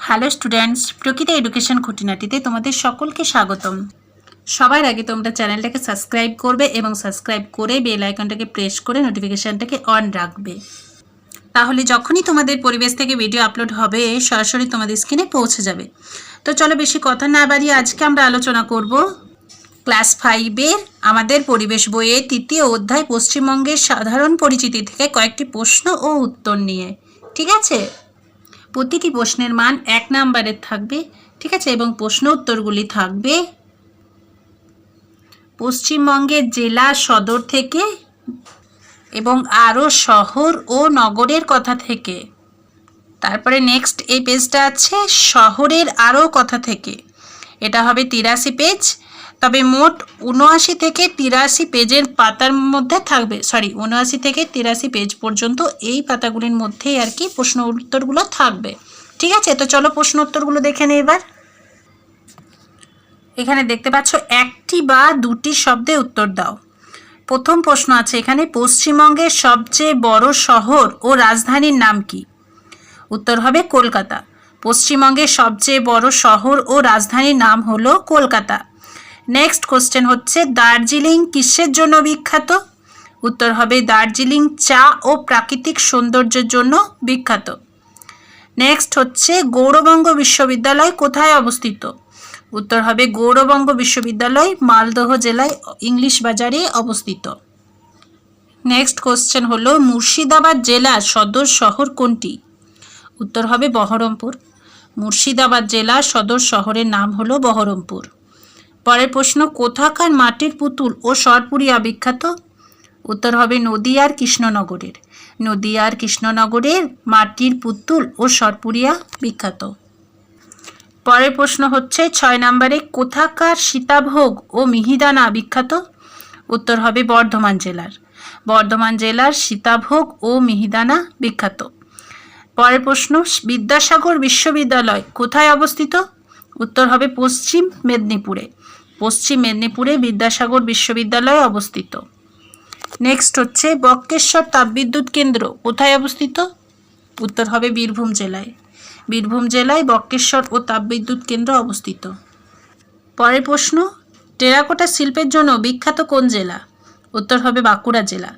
Hello students, Prakriti education খুঁটিনাটিতে তোমাদের সকলকে স্বাগতম। সবার আগে তোমরা চ্যানেলটাকে সাবস্ক্রাইব করবে এবং সাবস্ক্রাইব করে বেল আইকনটাকে প্রেস করে নোটিফিকেশানটাকে অন রাখবে। তাহলে যখনই তোমাদের পরিবেশ থেকে ভিডিও আপলোড হবে, সরাসরি তোমাদের স্ক্রিনে পৌঁছে যাবে। তো চলো বেশি কথা না বাড়িয়ে আজকে আমরা আলোচনা করব ক্লাস ফাইভের আমাদের পরিবেশ বইয়ের তৃতীয় অধ্যায় পশ্চিমবঙ্গের সাধারণ পরিচিতি থেকে কয়েকটি প্রশ্ন ও উত্তর নিয়ে। ঠিক আছে? প্রতিটি প্রশ্নের মান এক নাম্বারের থাকবে, ঠিক আছে? এবং প্রশ্ন উত্তরগুলি থাকবে পশ্চিমবঙ্গের জেলা সদর থেকে এবং আরও শহর ও নগরের কথা থেকে। তারপরে নেক্সট এই পেজটা আছে, শহরের আরও কথা থেকে। এটা হবে তিরাশি পেজ তবে মোট উনআশি থেকে তিরাশি পেজের পাতার মধ্যে থাকবে সরি উনআশি থেকে তিরাশি পেজ পর্যন্ত এই পাতাগুলির মধ্যেই আর কি প্রশ্ন উত্তরগুলো থাকবে। ঠিক আছে? তো চলো প্রশ্ন উত্তরগুলো দেখে নিই এবার। এখানে দেখতে পাচ্ছ, একটি বা দুটি শব্দে উত্তর দাও। প্রথম প্রশ্ন আছে এখানে, পশ্চিমবঙ্গের সবচেয়ে বড় শহর ও রাজধানীর নাম কি? উত্তর হবে কলকাতা। পশ্চিমবঙ্গের সবচেয়ে বড় শহর ও রাজধানীর নাম হলো কলকাতা। নেক্সট কোশ্চেন হচ্ছে, দার্জিলিং কিসের জন্য বিখ্যাত? উত্তর হবে, দার্জিলিং চা ও প্রাকৃতিক সৌন্দর্যের জন্য বিখ্যাত। নেক্সট হচ্ছে, গৌরবঙ্গ বিশ্ববিদ্যালয় কোথায় অবস্থিত? উত্তর হবে, গৌরবঙ্গ বিশ্ববিদ্যালয় মালদহ জেলায় ইংলিশ বাজারে অবস্থিত। নেক্সট কোশ্চেন হলো, মুর্শিদাবাদ জেলার সদর শহর কোনটি? উত্তর হবে, বহরমপুর। মুর্শিদাবাদ জেলার সদর শহরের নাম হলো বহরমপুর। পরের প্রশ্ন, কোথাকার মাটির পুতুল ও সরপুরিয়া বিখ্যাত? উত্তর হবে নদিয়ার কৃষ্ণনগরের। নদিয়ার কৃষ্ণনগরের মাটির পুতুল ও সরপুরিয়া বিখ্যাত। পরের প্রশ্ন হচ্ছে, ছয় নম্বরে কোথাকার সীতাভোগ ও মিহিদানা বিখ্যাত? উত্তর হবে বর্ধমান জেলার। বর্ধমান জেলার সীতাভোগ ও মিহিদানা বিখ্যাত। পরের প্রশ্ন, বিদ্যাসাগর বিশ্ববিদ্যালয় কোথায় অবস্থিত? উত্তর হবে পশ্চিম মেদিনীপুরে। পশ্চিম মেদিনীপুরে বিদ্যাসাগর বিশ্ববিদ্যালয় অবস্থিত। নেক্সট হচ্ছে বক্রেশ্বর তাপবিদ্যুৎ কেন্দ্র। কোথায় অবস্থিত? উত্তর হবে বীরভূম জেলায়। বীরভূম জেলায় বক্রেশ্বর ও তাপবিদ্যুৎ কেন্দ্র অবস্থিত। পরের প্রশ্ন, টেরাকোটা শিল্পের জন্য বিখ্যাত কোন জেলা? উত্তর হবে বাঁকুড়া জেলা।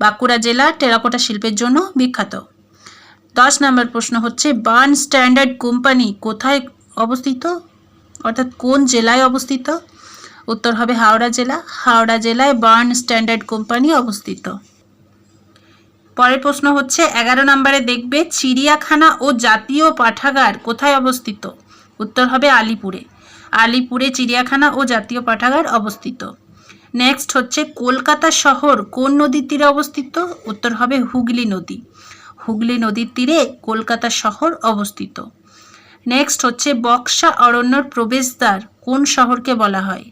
বাঁকুড়া জেলা টেরাকোটা শিল্পের জন্য বিখ্যাত। দশ নম্বর প্রশ্ন হচ্ছে বার্ন স্ট্যান্ডার্ড কোম্পানি কোথায় অবস্থিত? অর্থাৎ কোন জেলায় অবস্থিত? উত্তর হবে হাওড়া জেলা। হাওড়া জেলায় বার্ন স্ট্যান্ডার্ড কোম্পানি অবস্থিত। পরের প্রশ্ন হচ্ছে, এগারো নম্বরে দেখবে, চিড়িয়াখানা ও জাতীয় পাঠাগার কোথায় অবস্থিত? উত্তর হবে আলিপুরে। আলিপুরে চিড়িয়াখানা ও জাতীয় পাঠাগার অবস্থিত। নেক্সট হচ্ছে, কলকাতা শহর কোন নদীর তীরে অবস্থিত? উত্তর হবে হুগলি নদী। হুগলি নদীর তীরে কলকাতা শহর অবস্থিত। নেক্সট হচ্ছে বক্সা অরণ্যর প্রবেশদ্বার। কোন শহরকে বলা হয়?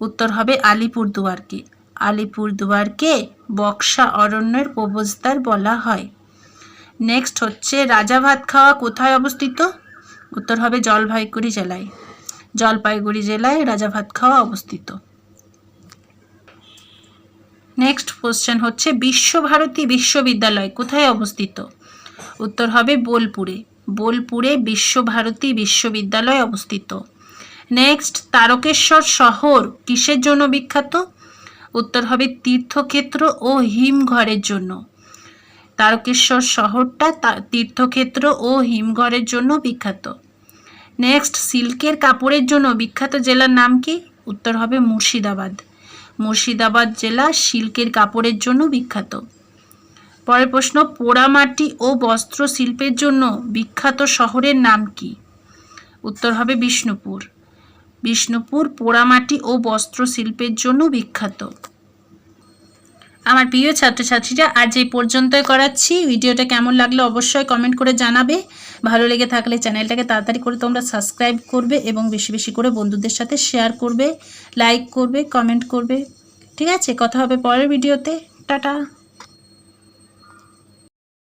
উত্তর হবে আলিপুরদুয়ারকে। আলিপুরদুয়ারকে বক্সা অরণ্যের প্রবেশদ্বার বলা হয়। নেক্সট হচ্ছে রাজা ভাত খাওয়া কোথায় অবস্থিত? উত্তর হবে জলপাইগুড়ি জেলায়। জলপাইগুড়ি জেলায় রাজা ভাত খাওয়া অবস্থিত। নেক্সট কোশ্চেন হচ্ছে বিশ্বভারতী বিশ্ববিদ্যালয় কোথায় অবস্থিত? উত্তর হবে বোলপুরে। বোলপুরে বিশ্বভারতী বিশ্ববিদ্যালয় অবস্থিত। নেক্সট, তারকেশ্বর শহর কিসের জন্য বিখ্যাত? উত্তর হবে তীর্থক্ষেত্র ও হিমঘরের জন্য। তারকেশ্বর শহরটা তীর্থক্ষেত্র ও হিমঘরের জন্য বিখ্যাত। নেক্সট, সিল্কের কাপড়ের জন্য বিখ্যাত জেলার নাম কি? উত্তর হবে মুর্শিদাবাদ। মুর্শিদাবাদ জেলা সিল্কের কাপড়ের জন্য বিখ্যাত। পরের প্রশ্ন পোড়ামাটি ও বস্ত্র শিল্পের জন্য বিখ্যাত শহরের নাম কি? উত্তর হবে বিষ্ণুপুর। বিষ্ণুপুর পোড়ামাটি ও বস্ত্র শিল্পের জন্য বিখ্যাত। আমার প্রিয় ছাত্রছাত্রীরা, আজ এই পর্যন্তই করাচ্ছি। ভিডিওটা কেমন লাগল অবশ্যই কমেন্ট করে জানাবে। ভালো লেগে থাকলে চ্যানেলটাকে তাড়াতাড়ি করে তোমরা সাবস্ক্রাইব করবে এবং বেশি বেশি করে বন্ধুদের সাথে শেয়ার করবে লাইক করবে কমেন্ট করবে। ঠিক আছে, কথা হবে পরের ভিডিওতে টাটা।